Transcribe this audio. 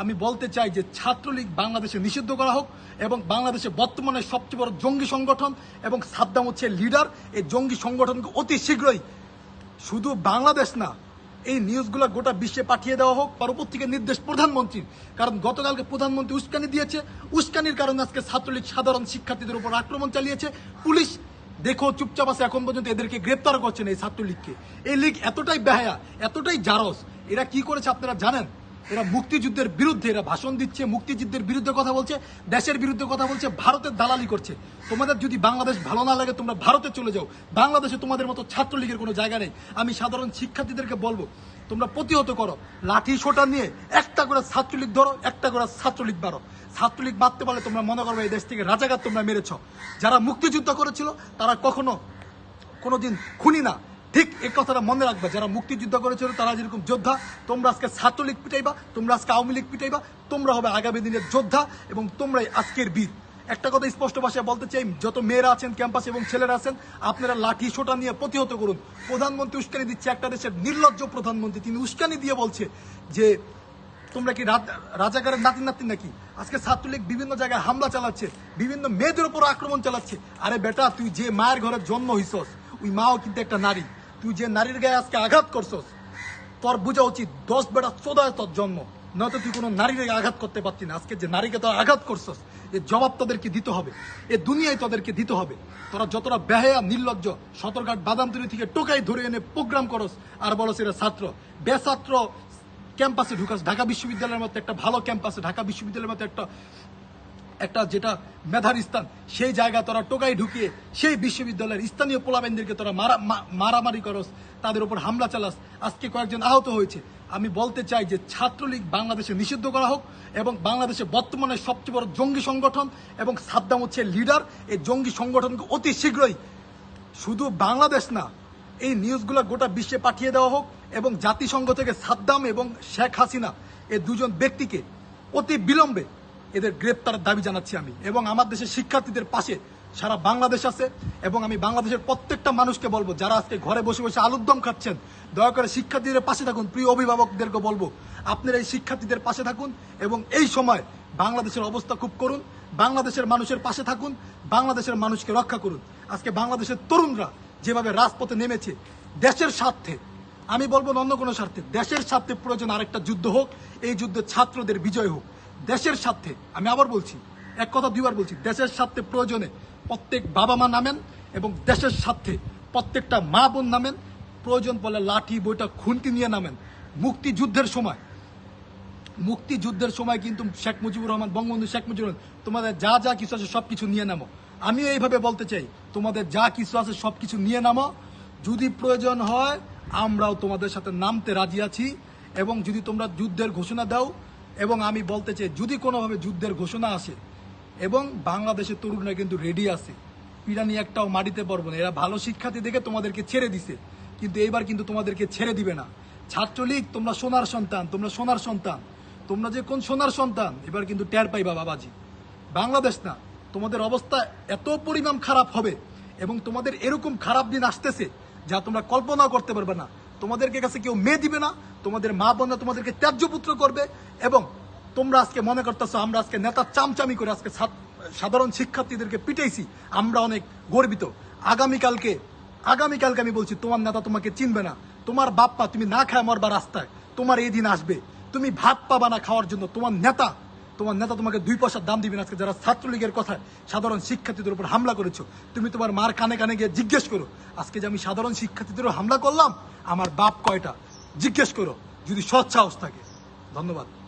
আমি বলতে চাই যে ছাত্রলীগ বাংলাদেশে নিষিদ্ধ করা হোক এবং বাংলাদেশে বর্তমানে সবচেয়ে বড় জঙ্গি সংগঠন এবং সাদ্দাম হচ্ছে লিডার। এই জঙ্গি সংগঠনকে অতি শীঘ্রই শুধু বাংলাদেশ না, এই নিউজগুলো গোটা বিশ্বে পাঠিয়ে দেওয়া হোক। পরবর্তীকে নির্দেশ প্রধানমন্ত্রীর। কারণ গতকালকে প্রধানমন্ত্রী উস্কানি দিয়েছে। উস্কানির কারণে আজকে ছাত্রলীগ সাধারণ শিক্ষার্থীদের উপর আক্রমণ চালিয়েছে। পুলিশ দেখো, চুপচাপ আছে, এখন পর্যন্ত এদেরকে গ্রেপ্তার করছেন এই ছাত্রলীগকে। এই লীগ এতটাই বেহায়া, এতটাই জারস। এরা কি করেছে আপনারা জানেন? এরা মুক্তিযুদ্ধের বিরুদ্ধে, এরা ভাষণ দিচ্ছে, মুক্তিযুদ্ধের বিরুদ্ধে কথা বলছে, দেশের বিরুদ্ধে কথা বলছে, ভারতের দালালি করছে। তোমাদের যদি বাংলাদেশ ভালো না লাগে, তোমরা ভারতে চলে যাও। বাংলাদেশে তোমাদের মতো ছাত্রলীগের কোনো জায়গা নেই। আমি সাধারণ শিক্ষার্থীদেরকে বলব, তোমরা প্রতিহত করো। লাঠি সোটা নিয়ে একটা করে ছাত্রলীগ ধরো, একটা করে ছাত্রলীগ বারো ছাত্রলীগ বাঁধতে পারলে তোমরা মনে করবে এই দেশ থেকে রাজাঘাট তোমরা মেরেছ। যারা মুক্তিযুদ্ধ করেছিল, তারা কখনো কোনোদিন খুনি না। ঠিক এই কথাটা মনে রাখবে। যারা মুক্তিযুদ্ধ করেছিল, তারা যেরকম যোদ্ধা, তোমরা আজকে ছাত্রলীগ পিটাইবা, তোমরা আজকে আওয়ামী লীগ পিটাইবা, তোমরা হবে আগামী দিনের যোদ্ধা এবং তোমরাই আজকের বীর। একটা কথা স্পষ্ট ভাষায় বলতে চাই, যত মেয়েরা আছেন ক্যাম্পাসে এবং ছেলেরা আছেন, আপনারা লাঠি সোটা নিয়ে প্রতিহত করুন। প্রধানমন্ত্রী উস্কানি দিচ্ছে একটা দেশের নির্লজ্জ প্রধানমন্ত্রী, তিনি উস্কানি দিয়ে বলছে যে, তোমরা কি রাজাকারের নাতি নাতি নাকি? আজকে ছাত্রলীগ বিভিন্ন জায়গায় হামলা চালাচ্ছে, বিভিন্ন মেয়েদের উপর আক্রমণ চালাচ্ছে। আরে বেটা, তুই যে মায়ের ঘরে জন্ম হইছস, ওই মাও কিন্তু একটা নারী। তুই যে নারীর গায়ে আজকে আঘাত করছস, তোর বোঝা উচিত দশ বেটা চোদায় তোর জন্ম। নয়তো তুই কোনো নারীর আঘাত করতে পারতি না। আজকে যে নারীকে তোর আঘাত করছস, এর জবাব তোদেরকে দিতে হবে। এ দুনিয়ায় তোদেরকে দিতে হবে। তোরা যতটা বেহায়া, নির্লজ্জ সতর্ঘাট বাদামতুরি থেকে টোকাই ধরে এনে প্রোগ্রাম করস আর বলস, এরা ছাত্র। বেছাত্র ক্যাম্পাসে ঢুকাস। ঢাকা বিশ্ববিদ্যালয়ের মতো একটা ভালো ক্যাম্পাসে, ঢাকা বিশ্ববিদ্যালয়ের মতো একটা একটা যেটা মেধার স্থান, সেই জায়গা তোরা টোকাই ঢুকিয়ে সেই বিশ্ববিদ্যালয়ের স্থানীয় পোলাবেনদেরকে তোরা মারা মারামারি করস, তাদের উপর হামলা চালাস। আজকে কয়েকজন আহত হয়েছে। আমি বলতে চাই যে ছাত্রলীগ বাংলাদেশে নিষিদ্ধ করা হোক এবং বাংলাদেশে বর্তমানে সবচেয়ে বড় জঙ্গি সংগঠন এবং সাদ্দাম হচ্ছে লিডার এই জঙ্গি সংগঠনকে অতি শীঘ্রই শুধু বাংলাদেশ না, এই নিউজগুলো গোটা বিশ্বে পাঠিয়ে দেওয়া হোক এবং জাতিসংঘ থেকে সাদ্দাম এবং শেখ হাসিনা এই দুজন ব্যক্তিকে অতি বিলম্বে এদের গ্রেপ্তারের দাবি জানাচ্ছি আমি। এবং আমার দেশের শিক্ষার্থীদের পাশে সারা বাংলাদেশ আছে এবং আমি বাংলাদেশের প্রত্যেকটা মানুষকে বলব, যারা আজকে ঘরে বসে বসে আলুর দম খাচ্ছেন, দয়া করে শিক্ষার্থীদের পাশে থাকুন, প্রিয় অভিভাবকদেরকে বলব, আপনারা এই শিক্ষার্থীদের পাশে থাকুন এবং এই সময় বাংলাদেশের অবস্থা খুব করুন, বাংলাদেশের মানুষের পাশে থাকুন, বাংলাদেশের মানুষকে রক্ষা করুন। আজকে বাংলাদেশের তরুণরা যেভাবে রাজপথে নেমেছে, দেশের স্বার্থে, আমি বলব অন্য কোনো স্বার্থে, দেশের স্বার্থে প্রয়োজন আরেকটা যুদ্ধ হোক, এই যুদ্ধে ছাত্রদের বিজয় হোক। দেশের স্বার্থে, আমি আবার বলছি, এক কথা দুইবার বলছি, দেশের স্বার্থে প্রয়োজনে প্রত্যেক বাবা মা নামেন এবং দেশের স্বার্থে প্রত্যেকটা মা বোন নামেন, প্রয়োজন বলে লাঠি, বইটা, খুন্তি নিয়ে নামেন। মুক্তিযুদ্ধের সময় মুক্তিযুদ্ধের সময় কিন্তু শেখ মুজিবুর রহমান, বঙ্গবন্ধু শেখ মুজিবুর রহমান, তোমাদের যা যা কিছু আছে সব কিছু নিয়ে নামো। আমিও এইভাবে বলতে চাই, তোমাদের যা কিছু আছে সব কিছু নিয়ে নামো। যদি প্রয়োজন হয়, আমরাও তোমাদের সাথে নামতে রাজি আছি এবং যদি তোমরা যুদ্ধের ঘোষণা দাও এবং আমি বলতে চাই, যদি কোনোভাবে যুদ্ধের ঘোষণা আসে, এবং বাংলাদেশের তরুণরা কিন্তু রেডি আছে পিরানি একটাও মাটিতে পারব না, এরা ভালো শিক্ষার্থী দেখে তোমাদেরকে ছেড়ে দিছে, কিন্তু এইবার কিন্তু তোমাদেরকে ছেড়ে দিবে না। ছাত্রলীগ, তোমরা সোনার সন্তান, তোমরা সোনার সন্তান, তোমরা যে কোন সোনার সন্তান, এবার কিন্তু টের পাইবা বাবাজি। বাংলাদেশ না, তোমাদের অবস্থা এত পরিমাণ খারাপ হবে, এবং তোমাদের এরকম খারাপ দিন আসতেছে, যা তোমরা কল্পনাও করতে পারবে না। তোমাদেরকে কাছে কেউ মেয়ে দিবে না তোমাদের মা বোনরা তোমাদেরকে ত্যায্যপুত্র করবে এবং তোমরা আজকে মনে করতেছো, আমরা আজকে নেতার চামচামি করে আজকে সাধারণ শিক্ষার্থীদেরকে পিটাইছি। আমরা অনেক গর্বিত। আগামীকালকে আগামীকালকে আমি বলছি, তোমার নেতা তোমাকে চিনবে না। তোমার বাপ্পা তুমি না খায় মরবা রাস্তায়। তোমার এই দিন আসবে। তুমি ভাত পাবা না খাওয়ার জন্য। তোমার নেতা তোমার নেতা তোমাকে দুই পয়সার দাম দিবে না আজকে। যারা ছাত্রলীগের কথায় সাধারণ শিক্ষার্থীদের উপর হামলা করেছ, তুমি তোমার মার কানে কানে গিয়ে জিজ্ঞেস করো, আজকে যে আমি সাধারণ শিক্ষার্থীদের উপর হামলা করলাম, আমার বাপ কয়টা? জিজ্ঞেস করো যদি সৎ সাহস থাকে। ধন্যবাদ।